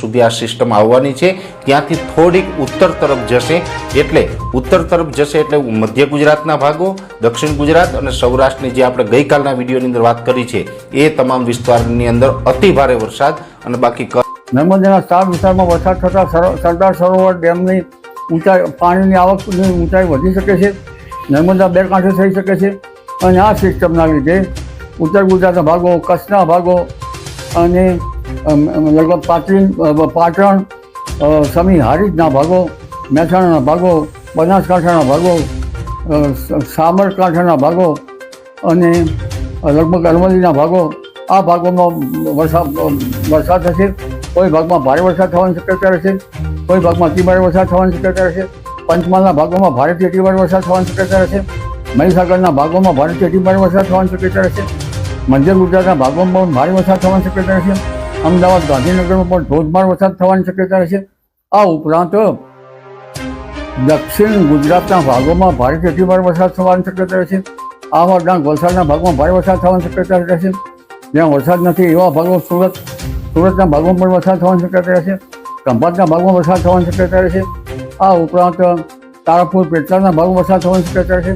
સુધી આ સિસ્ટમ આવવાની છે. ત્યાંથી થોડીક ઉત્તર તરફ જશે એટલે ઉત્તર તરફ જશે એટલે મધ્ય ગુજરાતના ભાગો, દક્ષિણ ગુજરાત અને સૌરાષ્ટ્રની જે આપણે ગઈકાલના વિડીયોની અંદર વાત કરી છે, એ તમામ વિસ્તારની અંદર અતિ ભારે વરસાદ અને બાકી નર્મદાના ચાર વિસ્તારમાં વરસાદ થતાં સર- સરદાર સરોવર ડેમની ઊંચાઈ, પાણીની આવકની ઊંચાઈ વધી શકે છે. નર્મદા બે કાંઠે થઈ શકે છે. અને આ સિસ્ટમના લીધે ઉત્તર ગુજરાતના ભાગો, કચ્છના ભાગો અને લગભગ પાટણ પાટણ સમી હારીજના ભાગો, મહેસાણાના ભાગો, બનાસકાંઠાના ભાગો સાબરકાંઠાના ભાગો અને લગભગ અરવલ્લીના ભાગો. આ ભાગોમાં વરસાદ વરસાદ થશે. કોઈ ભાગમાં ભારે વરસાદ થવાની શક્યતા રહેશે. કોઈ ભાગમાં અતિ ભારે વરસાદ થવાની શક્યતા રહેશે. પંચમહાલના ભાગોમાં ભારેથી અતિ ભારે વરસાદ થવાની શક્યતા રહેશે. મહીસાગરના ભાગોમાં ભારેથી અતિ ભારે વરસાદ થવાની શક્યતા રહેશે. મંજર ગુજરાતના ભાગોમાં ભારે વરસાદ થવાની શક્યતા રહેશે. અમદાવાદ ગાંધીનગરમાં પણ ધોધમાર વરસાદ થવાની શક્યતા રહેશે આ ઉપરાંત દક્ષિણ ગુજરાતના ભાગોમાં ભારેથી અતિ ભારે વરસાદ થવાની શક્યતા રહેશે આવા ડાંગ વલસાડના ભાગમાં ભારે વરસાદ થવાની શક્યતા રહેશે જ્યાં વરસાદ નથી એવા ભાગો સુરત, સુરતના ભાગમાં પણ વરસાદ થવાની શક્યતા રહેશે ખંભાતના ભાગમાં વરસાદ થવાની શક્યતા રહેશે આ ઉપરાંત તારાપુર પેટલાના ભાગમાં વરસાદ થવાની શક્યતા રહેશે